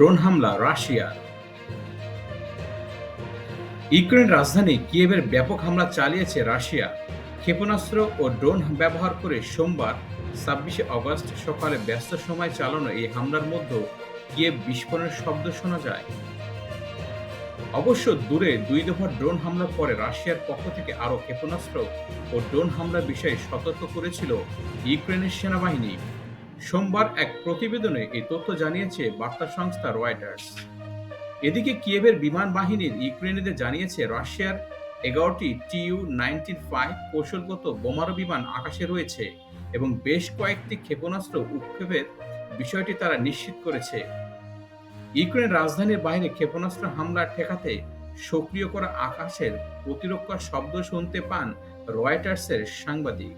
Drone হামলা রাশিয়ার Ukraine রাজধানী কিয়েভের ব্যাপক হামলা চালিয়েছে রাশিয়া। ক্ষেপণাস্ত্র ও ড্রোন ব্যবহার করে সোমবার, ছাব্বিশে অগস্ট সকালে ব্যস্ত সময় চালানো এই হামলার মধ্যে কিয়েভ বিস্ফোরণের শব্দ শোনা যায়। অবশ্য দূরে দুই দফা ড্রোন হামলার পরে রাশিয়ার পক্ষ থেকে আরও ক্ষেপণাস্ত্র ও ড্রোন হামলার বিষয়ে সতর্ক করেছিল ইউক্রেনের সেনাবাহিনী। সোমবার এক প্রতিবেদনে এই তথ্য জানিয়েছে বার্তা সংস্থা রয়টার্স। এদিকে কিয়েভের বিমান বাহিনীর ইউক্রেনীদের জানিয়েছে রাশিয়ার এগারোটি টিইউ নাইনটিন ফাইভ কৌশলগত বোমারু বিমান আকাশে রয়েছে এবং বেশ কয়েকটি ক্ষেপণাস্ত্র উৎক্ষেপের বিষয়টি তারা নিশ্চিত করেছে। ইউক্রেন রাজধানীর বাইরে ক্ষেপণাস্ত্র হামলা ঠেকাতে সক্রিয় করা আকাশের প্রতিরক্ষার শব্দ শুনতে পান রয়টার্সের সাংবাদিক।